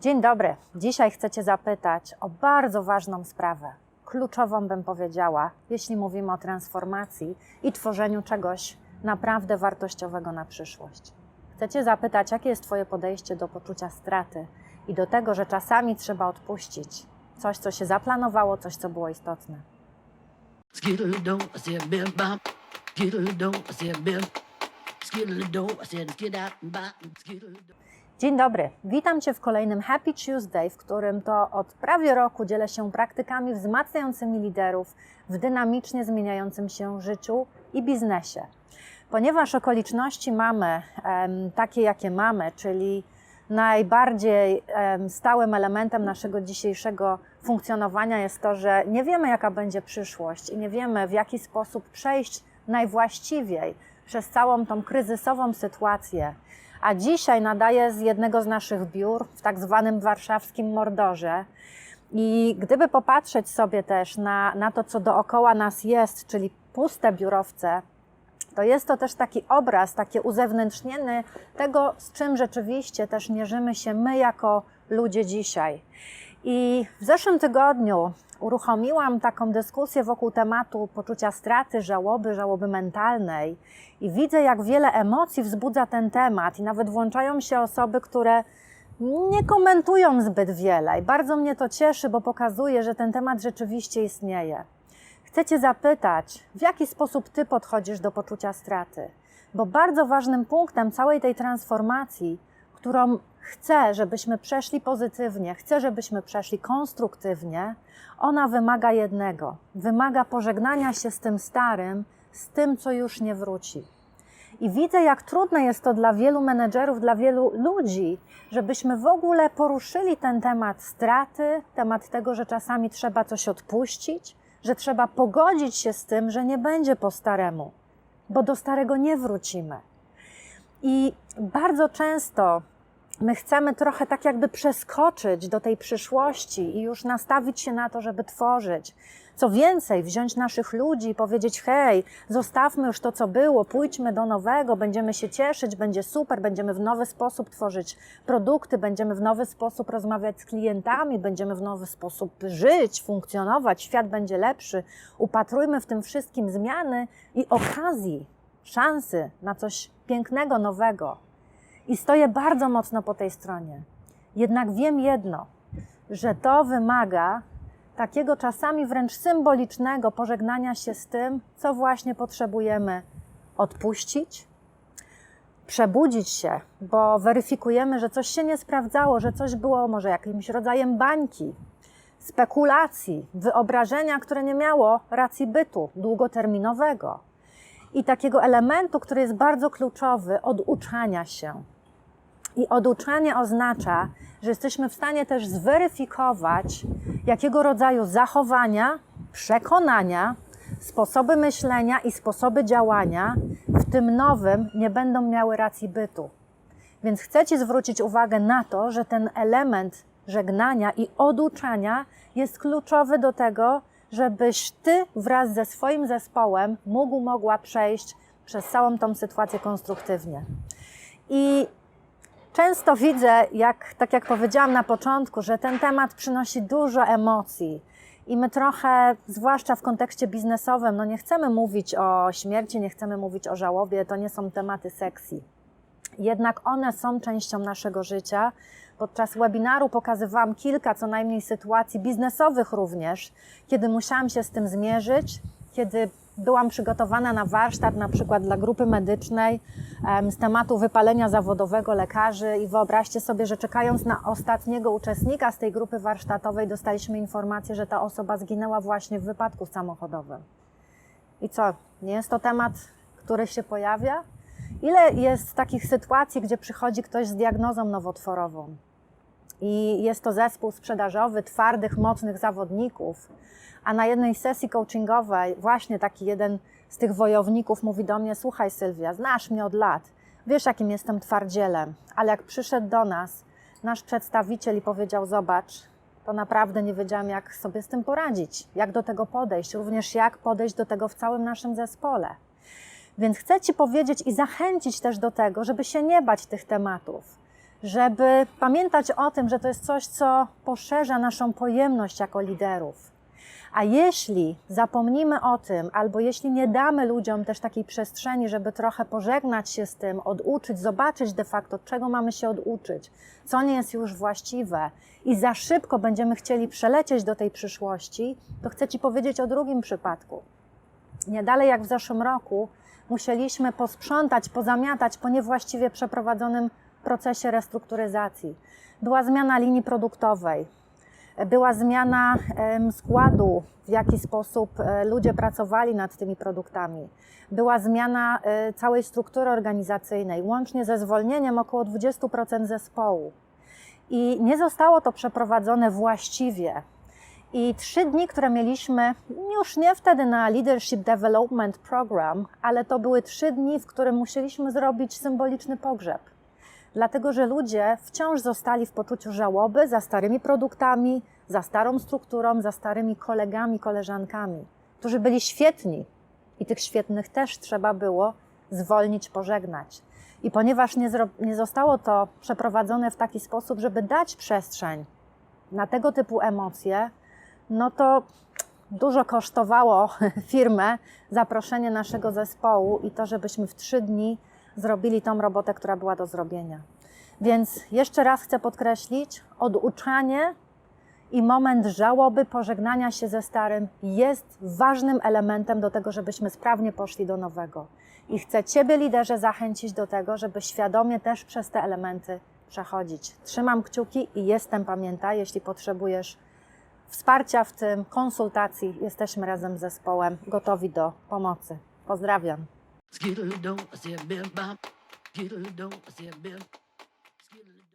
Dzień dobry. Dzisiaj chcę Cię zapytać o bardzo ważną sprawę. Kluczową bym powiedziała, jeśli mówimy o transformacji i tworzeniu czegoś naprawdę wartościowego na przyszłość. Chcę Cię zapytać, jakie jest Twoje podejście do poczucia straty i do tego, że czasami trzeba odpuścić coś, co się zaplanowało, coś, co było istotne. Dzień dobry, witam Cię w kolejnym Happy Tuesday, w którym to od prawie roku dzielę się praktykami wzmacniającymi liderów w dynamicznie zmieniającym się życiu i biznesie. Ponieważ okoliczności mamy em, takie, jakie mamy, czyli najbardziej em, stałym elementem naszego dzisiejszego funkcjonowania jest to, że nie wiemy, jaka będzie przyszłość i nie wiemy, w jaki sposób przejść najwłaściwiej przez całą tą kryzysową sytuację. A dzisiaj nadaję z jednego z naszych biur w tak zwanym warszawskim Mordorze. I gdyby popatrzeć sobie też na, na to, co dookoła nas jest, czyli puste biurowce, to jest to też taki obraz, takie uzewnętrznienie tego, z czym rzeczywiście też mierzymy się my jako ludzie dzisiaj. I w zeszłym tygodniu uruchomiłam taką dyskusję wokół tematu poczucia straty, żałoby, żałoby mentalnej i widzę, jak wiele emocji wzbudza ten temat i nawet włączają się osoby, które nie komentują zbyt wiele i bardzo mnie to cieszy, bo pokazuje, że ten temat rzeczywiście istnieje. Chcę Cię zapytać, w jaki sposób Ty podchodzisz do poczucia straty? Bo bardzo ważnym punktem całej tej transformacji, którą chcę, żebyśmy przeszli pozytywnie, chcę, żebyśmy przeszli konstruktywnie, ona wymaga jednego: wymaga pożegnania się z tym starym, z tym, co już nie wróci. I widzę, jak trudne jest to dla wielu menedżerów, dla wielu ludzi, żebyśmy w ogóle poruszyli ten temat straty, temat tego, że czasami trzeba coś odpuścić, że trzeba pogodzić się z tym, że nie będzie po staremu, bo do starego nie wrócimy. I bardzo często my chcemy trochę tak jakby przeskoczyć do tej przyszłości i już nastawić się na to, żeby tworzyć. Co więcej, wziąć naszych ludzi i powiedzieć: hej, zostawmy już to, co było, pójdźmy do nowego, będziemy się cieszyć, będzie super, będziemy w nowy sposób tworzyć produkty, będziemy w nowy sposób rozmawiać z klientami, będziemy w nowy sposób żyć, funkcjonować, świat będzie lepszy. Upatrujmy w tym wszystkim zmiany i okazji, szansy na coś pięknego, nowego. I stoję bardzo mocno po tej stronie. Jednak wiem jedno, że to wymaga takiego czasami wręcz symbolicznego pożegnania się z tym, co właśnie potrzebujemy odpuścić, przebudzić się, bo weryfikujemy, że coś się nie sprawdzało, że coś było może jakimś rodzajem bańki, spekulacji, wyobrażenia, które nie miało racji bytu długoterminowego. I takiego elementu, który jest bardzo kluczowy, oduczania się. I oduczanie oznacza, że jesteśmy w stanie też zweryfikować, jakiego rodzaju zachowania, przekonania, sposoby myślenia i sposoby działania w tym nowym nie będą miały racji bytu. Więc chcę Ci zwrócić uwagę na to, że ten element żegnania i oduczania jest kluczowy do tego, żebyś Ty wraz ze swoim zespołem mógł, mogła przejść przez całą tą sytuację konstruktywnie. I Często widzę, jak, tak jak powiedziałam na początku, że ten temat przynosi dużo emocji. I my trochę, zwłaszcza w kontekście biznesowym, no nie chcemy mówić o śmierci, nie chcemy mówić o żałobie, to nie są tematy sexy. Jednak one są częścią naszego życia. Podczas webinaru pokazywałam kilka co najmniej sytuacji biznesowych również, kiedy musiałam się z tym zmierzyć, kiedy byłam przygotowana na warsztat, na przykład dla grupy medycznej, z tematu wypalenia zawodowego lekarzy. I wyobraźcie sobie, że czekając na ostatniego uczestnika z tej grupy warsztatowej, dostaliśmy informację, że ta osoba zginęła właśnie w wypadku samochodowym. I co? Nie jest to temat, który się pojawia? Ile jest takich sytuacji, gdzie przychodzi ktoś z diagnozą nowotworową? I jest to zespół sprzedażowy twardych, mocnych zawodników, a na jednej sesji coachingowej właśnie taki jeden z tych wojowników mówi do mnie: Słuchaj, Sylwia, znasz mnie od lat, wiesz, jakim jestem twardzielem, ale jak przyszedł do nas nasz przedstawiciel i powiedział: Zobacz, to naprawdę nie wiedziałam, jak sobie z tym poradzić, jak do tego podejść, również jak podejść do tego w całym naszym zespole. Więc chcę Ci powiedzieć i zachęcić też do tego, żeby się nie bać tych tematów, żeby pamiętać o tym, że to jest coś, co poszerza naszą pojemność jako liderów. A jeśli zapomnimy o tym, albo jeśli nie damy ludziom też takiej przestrzeni, żeby trochę pożegnać się z tym, oduczyć, zobaczyć de facto, czego mamy się oduczyć, co nie jest już właściwe, i za szybko będziemy chcieli przelecieć do tej przyszłości, to chcę Ci powiedzieć o drugim przypadku. Nie dalej jak w zeszłym roku musieliśmy posprzątać, pozamiatać po niewłaściwie przeprowadzonym procesie restrukturyzacji. Była zmiana linii produktowej, była zmiana składu, w jaki sposób e, ludzie pracowali nad tymi produktami. Była zmiana e, całej struktury organizacyjnej, łącznie ze zwolnieniem około 20% zespołu. I nie zostało to przeprowadzone właściwie. I trzy dni, które mieliśmy, już nie wtedy na Leadership Development Program, ale to były trzy dni, w którym musieliśmy zrobić symboliczny pogrzeb. Dlatego, że ludzie wciąż zostali w poczuciu żałoby za starymi produktami, za starą strukturą, za starymi kolegami, koleżankami, którzy byli świetni i tych świetnych też trzeba było zwolnić, pożegnać. I ponieważ nie, nie zostało to przeprowadzone w taki sposób, żeby dać przestrzeń na tego typu emocje, no to dużo kosztowało firmę zaproszenie naszego zespołu i to, żebyśmy w trzy dni zrobili tą robotę, która była do zrobienia. Więc jeszcze raz chcę podkreślić, oduczanie i moment żałoby, pożegnania się ze starym jest ważnym elementem do tego, żebyśmy sprawnie poszli do nowego. I chcę Ciebie, liderze, zachęcić do tego, żeby świadomie też przez te elementy przechodzić. Trzymam kciuki i jestem, pamiętaj, jeśli potrzebujesz wsparcia w tym, konsultacji, jesteśmy razem z zespołem gotowi do pomocy. Pozdrawiam.